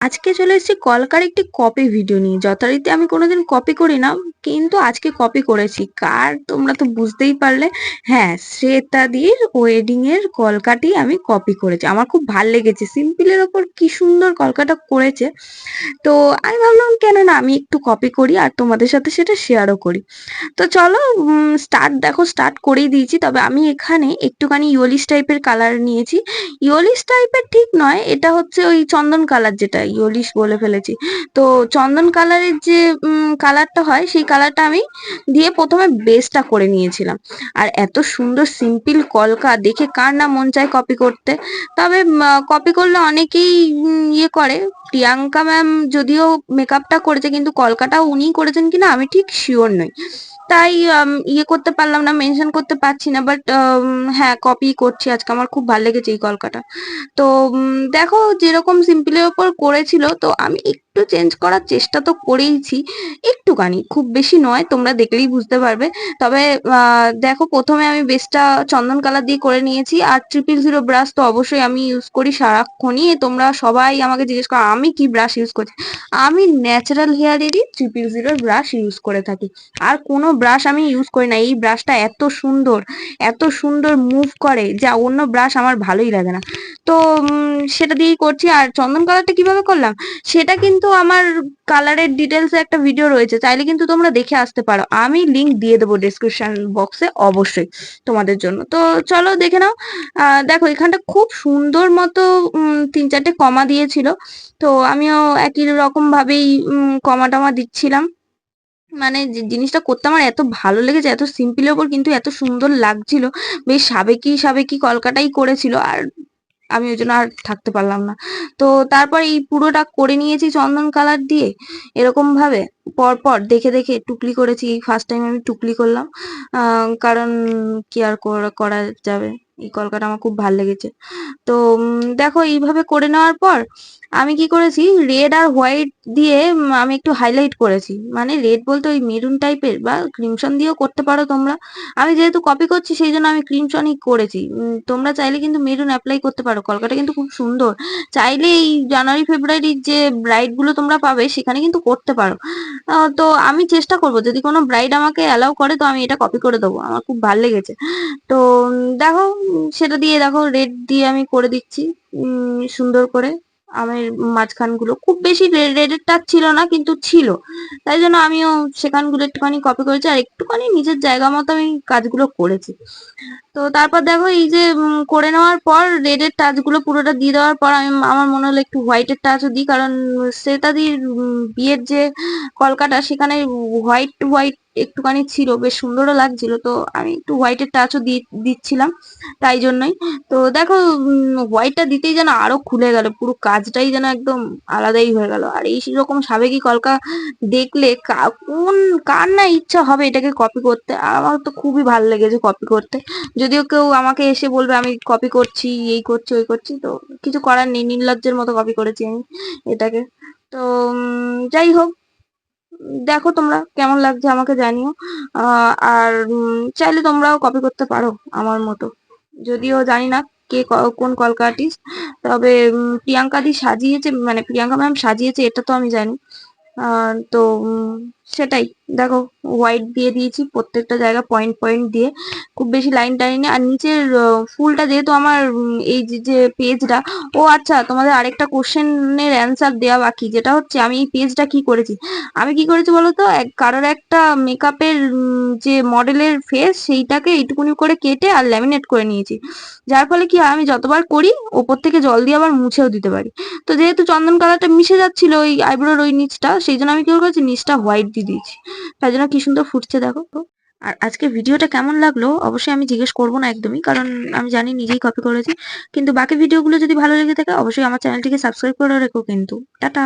আজকে চলে এসেছি কলকার একটি কপি ভিডিও নিয়ে। যথারীতি আমি কোনোদিন কপি করি না, কিন্তু আজকে কপি করেছি। কার তোমরা তো বুঝতেই পারলে। হ্যাঁ শ্বেতাদির ওয়েডিং এর কলকাটি আমি কপি করেছি। আমার খুব ভালো লেগেছে। সিম্পলের ওপর কি সুন্দর কলকাটা করেছে। তো আমি ভাবলাম, কেন না আমি একটু কপি করি আর তোমাদের সাথে সেটা শেয়ারও করি। তো চলো স্টার্ট দেখো স্টার্ট করেই দিয়েছি। তবে আমি এখানে একটুখানি ইয়োলিশ টাইপের কালার নিয়েছি। ইয়োলিশ টাইপের ঠিক নয়, এটা হচ্ছে ওই চন্দন কালার যেটা ইয়োলিশ বলে ফেলেছি। তো চন্দন কালারের যে কালারটা হয়, সেই কালারটা আমি দিয়ে প্রথমে বেসটা করে নিয়েছিলাম। আর এত সুন্দর সিম্পল কলকা, দেখে কার না মন চায় কপি করতে। তবে কপি করলে অনেকেই ইয়ে করে। প্রিয়াঙ্কা ম্যাম যদিও মেকআপটা করেছে, কিন্তু কলকাটাও উনিই করেছেন কিনা, আমি ঠিক শিওর নই। তাই ইয়ে করতে পারলাম না মেনশন করতে পারছি না বাট হ্যাঁ কপি করছি আজকে। আমার খুব ভালো লেগেছে এই গল্পটা। তো দেখো, যেরকম সিম্পলের ওপর করেছিল, তো আমি একটু চেঞ্জ করার চেষ্টা তো করেইছি। একটুখানি, খুব বেশি নয়, তোমরা দেখলেই বুঝতে পারবে। তবে দেখো, প্রথমে আমি বেসটা চন্দন কালার দিয়ে করে নিয়েছি, আর ট্রিপল জিরো ব্রাশ তো অবশ্যই আমি ইউজ করি সারাক্ষণই। তোমরা সবাই আমাকে জিজ্ঞেস করো, আমি কি ব্রাশ ইউজ করছি? আমি ন্যাচারাল হেয়ারেরই ট্রিপল জিরোর ব্রাশ ইউজ করে থাকি। আর কোনো ব্রাশ আমি ইউজ করি না। এই ব্রাশটা এত সুন্দর এত সুন্দর মুভ করে, যা অন্য ব্রাশ আমার ভালোই লাগে না। তো সেটা দিয়েই করছি। আর চন্দন কালারটা কীভাবে করলাম? সেটা কিন্তু আমার কালারের ডিটেলসে একটা ভিডিও রয়েছে। চাইলে কিন্তু তোমরা দেখে আসতে পারো। আমি লিংক দিয়ে দেবো ডিসক্রিপশন বক্সে অবশ্যই তোমাদের জন্য। তো চলো দেখে নাও। দেখো, এখানটা খুব সুন্দর মতো তিন চারটে কমা দিয়েছিল। তো আমিও একই রকম ভাবেই কমা টমা দিচ্ছিলাম। মানে যে জিনিসটা করতে আমার এত ভালো লেগেছে, এত সিম্পলের ওপর কিন্তু এত সুন্দর লাগছিল। বেশ সাবেকি সাবেকি কলকাটাই করেছিল। আর আমি ওই জন্য আর থাকতে পারলাম না। তো তারপর এই পুরোটা করে নিয়েছি চন্দন কালার দিয়ে। এরকম ভাবে পরপর দেখে দেখে টুকলি করেছি। ফার্স্ট টাইম আমি টুকলি করলাম। কারণ কি আর করা যাবে? এই কলকাটা আমার খুব ভালো লেগেছে। তো দেখো এইভাবে করে নেওয়ার পর আমি কি করেছি রেড আর হোয়াইট দিয়ে আমি একটু হাইলাইট করেছি। মানে রেড বলতে ওই মেরুন টাইপের বা ক্রিমসন দিয়েও করতে পারো তোমরা। আমি যেহেতু কপি করছি সেই জন্য আমি ক্রিমসনই করেছি। তোমরা চাইলে কিন্তু মেরুন অ্যাপ্লাই করতে পারো। কলকাটা কিন্তু খুব সুন্দর। চাইলে এই জানুয়ারি ফেব্রুয়ারির যে ব্রাইডগুলো তোমরা পাবে, সেখানে কিন্তু করতে পারো। তো আমি চেষ্টা করব। যদি কোনো ব্রাইড আমাকে অ্যালাউ করে, তো আমি এটা কপি করে দেবো। আমার খুব ভালো লেগেছে। তো দেখো সেটা দিয়ে দেখো রেড দিয়ে আমি করে দিচ্ছি সুন্দর করে। আমের মাঝখানগুলো খুব বেশি রেডের টাচ ছিল না, কিন্তু ছিল। তাই জন্য আমিও সেখানগুলো একটুখানি কপি করেছি আর একটুখানি নিজের জায়গা মতো আমি কাজগুলো করেছি। তো তারপর দেখো এই যে করে নেওয়ার পর রেডের টাচগুলো পুরোটা দিয়ে দেওয়ার পর আমি, আমার মনে হলো একটু হোয়াইটের টাচও দিই, কারণ শ্বেতাদির বিয়ের যে কলকাটা, সেখানে হোয়াইট হোয়াইট একটুখানি ছিল, বেশ সুন্দরও লাগছিল। তো আমি একটু হোয়াইটের টাচও দিচ্ছিলাম তাই জন্যই। তো দেখো হোয়াইটটা দিতেই যেন আরও খুলে গেল, পুরো কাজটাই যেন একদম আলাদাই হয়ে গেল। আর এই রকম সাবেকি কলকা দেখলে কোন, কার না ইচ্ছা হবে এটাকে কপি করতে? আমার তো খুবই ভালো লেগেছে কপি করতে। যদিও কেউ আমাকে এসে বলবে, আমি কপি করছি, এই করছি, ওই করছি। তো কিছু করার নেই, নির্লজ্জের মতো কপি করেছি আমি এটাকে। তো যাই হোক দেখো তোমরা কেমন লাগছে আমাকে জানিও। আর চাইলে তোমরাও কপি করতে পারো আমার মতো। যদিও জানি না কে কোন কলকা আর্টিস্ট তবে প্রিয়াঙ্কা দি সাজিয়েছে মানে প্রিয়াঙ্কা ম্যাম সাজিয়েছে, এটা তো আমি জানি। তো সেটাই। দেখো হোয়াইট দিয়ে দিয়েছি, প্রত্যেকটা জায়গা পয়েন্ট পয়েন্ট দিয়ে। খুব বেশি লাইন টাইনে আর নিচের ফুলটা যেহেতু আমার এই যে পেজটা ও আচ্ছা তোমাদের আরেকটা কোশ্চেনের অ্যান্সার দেওয়া বাকি, যেটা হচ্ছে আমি এই পেজটা কি করেছি? আমি কি করেছি বলো বলতো কারোর একটা মেকআপের যে মডেলের ফেস সেইটাকে এইটুকুনি করে কেটে আর ল্যামিনেট করে নিয়েছি। যার ফলে কি আমি যতবার করি, ওপর থেকে জল দিয়ে আবার মুছেও দিতে পারি। তো যেহেতু চন্দন কালারটা মিশে যাচ্ছিল ওই আইব্রোর ওই নিচটা, সেই জন্য আমি কি করেছি? নিচটা হোয়াইট দিয়ে দিয়েছি। তাই জন্য কি সুন্দর ফুটছে দেখো। আর আজকে ভিডিওটা কেমন লাগল অবশ্যই আমি জিজ্ঞেস করব না একদমই, কারণ আমি জানি নিজেই কপি করেছি। কিন্তু বাকি ভিডিওগুলো যদি ভালো লেগে থাকে, অবশ্যই আমার চ্যানেলটিকে সাবস্ক্রাইব করে রেখো কিন্তু। টাটা।